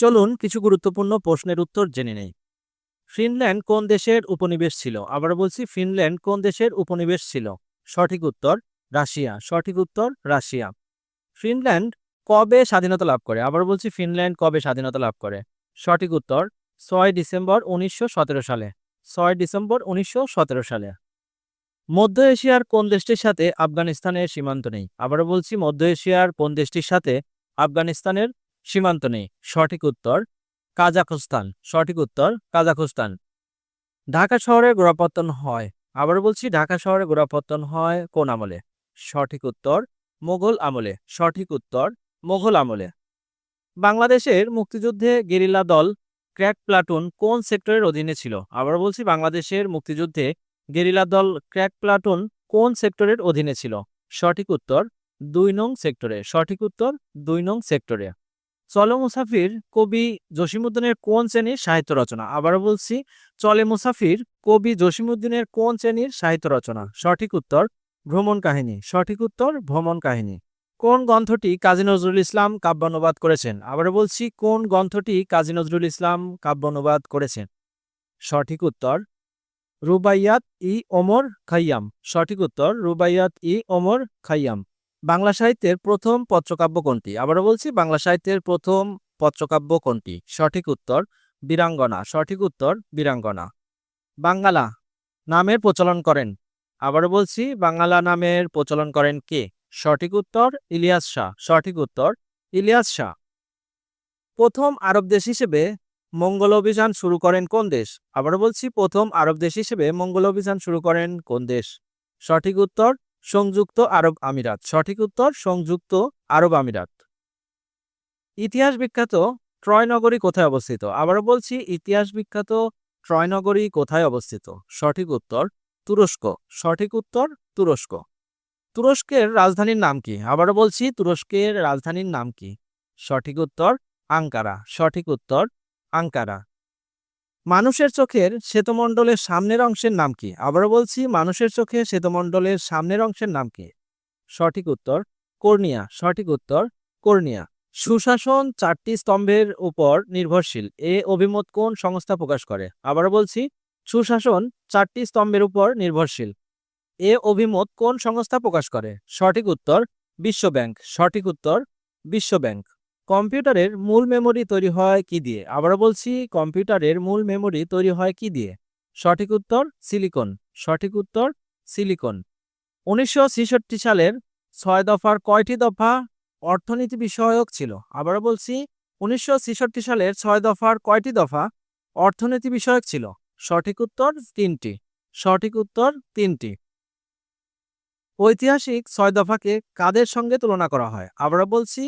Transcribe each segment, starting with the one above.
চলুন কিছু গুরুত্বপূর্ণ প্রশ্নের উত্তর জেনে নেই। ফিনল্যান্ড কোন দেশের উপনিবেশ ছিল? আবার বলছি, ফিনল্যান্ড কোন দেশের উপনিবেশ ছিল? সঠিক উত্তর, রাশিয়া। সঠিক উত্তর, রাশিয়া। ফিনল্যান্ড কবে স্বাধীনতা লাভ করে? আবার বলছি, ফিনল্যান্ড কবে স্বাধীনতা লাভ করে? সঠিক উত্তর, ছয় ডিসেম্বর উনিশশো সতেরো সালে। ছয় ডিসেম্বর উনিশশো সতেরো সালে। মধ্য এশিয়ার কোন দেশটির সাথে আফগানিস্তানের সীমান্ত নেই? আবারও বলছি, মধ্য এশিয়ার কোন দেশটির সাথে আফগানিস্তানের সীমান্ত নেই। সঠিক উত্তর, কাজাখস্তান। সঠিক উত্তর, কাজাখস্তান। ঢাকা শহরে গোড়াপত্তন হয়। আবার বলছি ঢাকা শহরে গোড়াপত্তন হয় কোন আমলে? সঠিক উত্তর মোগল আমলে। সঠিক উত্তর মোগল আমলে। বাংলাদেশের মুক্তিযুদ্ধে গেরিলা দল ক্র্যাক প্লাটুন কোন সেক্টরের অধীনে ছিল? আবার বলছি বাংলাদেশের মুক্তিযুদ্ধে গেরিলা দল ক্র্যাক প্লাটুন কোন সেক্টরের অধীনে ছিল? সঠিক উত্তর, দুই নং সেক্টরে। সঠিক উত্তর, দুই নং সেক্টরে। চলে মুসাফির কবি জসিমুদ্দিনের কোন শ্রেণির সাহিত্য রচনা? আবার বলছি, চলে মুসাফির কবি জসিমুদ্দিনের কোন শ্রেণির সাহিত্য রচনা? সঠিক উত্তর, ভ্রমণ কাহিনী। সঠিক উত্তর, ভ্রমণ কাহিনী। কোন গ্রন্থটি কাজী নজরুল ইসলাম কাব্যানুবাদ করেছেন? আবার বলছি, কোন গ্রন্থটি কাজী নজরুল ইসলাম কাব্যানুবাদ করেছেন? সঠিক উত্তর, রুবাইয়াত ই ওমর খাইয়াম। সঠিক উত্তর, রুবাইয়াত ই ওমর খাইয়াম। বাংলা সাহিত্যের প্রথম পত্রকাব্য কোনটি? আবারও বলছি, বাংলা সাহিত্যের প্রথম পত্রকাব্য কোনটি? সঠিক উত্তর বীরাঙ্গনা। সঠিক উত্তর বীরাঙ্গনা। বাঙ্গালা নামের প্রচলন করেন। আবারও বলছি, বাঙ্গালা নামের প্রচলন করেন কে? সঠিক উত্তর ইলিয়াস শাহ। সঠিক উত্তর ইলিয়াস শাহ। প্রথম আরব দেশ হিসেবে মঙ্গল অভিযান শুরু করেন কোন দেশ? আবারও বলছি, প্রথম আরব দেশ হিসেবে মঙ্গল অভিযান শুরু করেন কোন দেশ? সঠিক উত্তর সংযুক্ত আরব আমিরাত। সঠিক উত্তর, সংযুক্ত আরব আমিরাত। ইতিহাস বিখ্যাত ট্রয় নগরী কোথায় অবস্থিত? আবারও বলছি, ইতিহাস বিখ্যাত ট্রয় নগরী কোথায় অবস্থিত? সঠিক উত্তর, তুরস্ক। সঠিক উত্তর, তুরস্ক। তুরস্কের রাজধানীর নাম কি? আবারও বলছি, তুরস্কের রাজধানীর নাম কি? সঠিক উত্তর, আঙ্কারা। সঠিক উত্তর, আঙ্কারা। মানুষের চোখের শ্বেতমণ্ডলের সামনের অংশের নাম কি? আবারও বলছি, মানুষের চোখে শ্বেতমণ্ডলের সামনের অংশের নাম কি? সঠিক উত্তর, কর্নিয়া। সঠিক উত্তর, কর্নিয়া। সুশাসন চারটি স্তম্ভের উপর নির্ভরশীল। এ অভিমত কোন সংস্থা প্রকাশ করে? আবারও বলছি, সুশাসন চারটি স্তম্ভের উপর নির্ভরশীল। এ অভিমত কোন সংস্থা প্রকাশ করে? সঠিক উত্তর বিশ্ব ব্যাংক সঠিক উত্তর বিশ্ব ব্যাংক কম্পিউটারের মূল মেমরি তৈরি হয় কি দিয়ে? আবারও বলছি, কম্পিউটারের মূল মেমরি তৈরি হয় কি দিয়ে? সঠিক উত্তর, সিলিকন। সঠিক উত্তর, সিলিকন। উনিশশো সালের ছয় দফার কয়টি দফা অর্থনীতি বিষয়ক ছিল? আবারও বলছি, উনিশশো ছেষট্টি সালের ছয় দফার কয়টি দফা অর্থনীতি বিষয়ক ছিল? সঠিক উত্তর, তিনটি। সঠিক উত্তর, তিনটি। ঐতিহাসিক ছয় দফাকে কাদের সঙ্গে তুলনা করা হয়? আবারও বলছি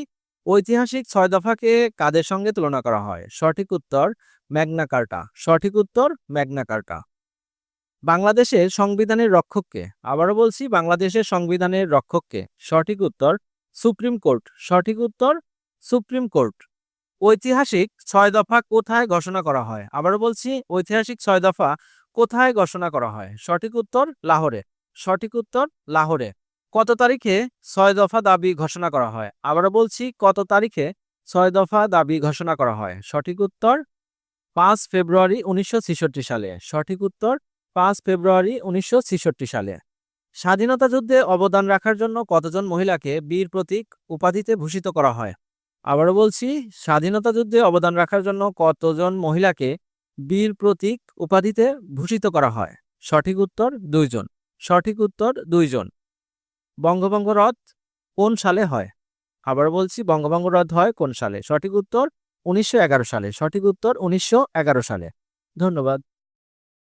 ঐতিহাসিক ছয় দফাকে কাদের সঙ্গে তুলনা করা হয়? সঠিক উত্তর, ম্যাগনা কার্টা। সঠিক উত্তর, ম্যাগনা কার্টা। বাংলাদেশের সংবিধানের রক্ষককে। আবারও বলছি, বাংলাদেশের সংবিধানের রক্ষককে। সঠিক উত্তর, সুপ্রিম কোর্ট। সঠিক উত্তর, সুপ্রিম কোর্ট। ঐতিহাসিক ছয় দফা কোথায় ঘোষণা করা হয়? আবারও বলছি, ঐতিহাসিক ছয় দফা কোথায় ঘোষণা করা হয়? সঠিক উত্তর, লাহোরে। সঠিক উত্তর, লাহোরে। কত তারিখে ছয় দফা দাবি ঘোষণা করা হয়? আবারও বলছি, কত তারিখে ছয় দফা দাবি ঘোষণা করা হয়? সঠিক উত্তর, পাঁচ ফেব্রুয়ারি উনিশশো সালে। সঠিক উত্তর, পাঁচ ফেব্রুয়ারি উনিশশো সালে। স্বাধীনতা যুদ্ধে অবদান রাখার জন্য কতজন মহিলাকে বীর প্রতীক উপাধিতে ভূষিত করা হয়? আবারও বলছি, স্বাধীনতা যুদ্ধে অবদান রাখার জন্য কতজন মহিলাকে বীর প্রতীক উপাধিতে ভূষিত করা হয়? সঠিক উত্তর, দুইজন। সঠিক উত্তর, দুইজন। বঙ্গভঙ্গ হ্রদ কোন সালে হয়? আবার বলছি, বঙ্গভঙ্গ রথ হয় কোন সালে? সঠিক উত্তর উনিশশো এগারো সালে। সঠিক উত্তর উনিশশো এগারো সালে। ধন্যবাদ।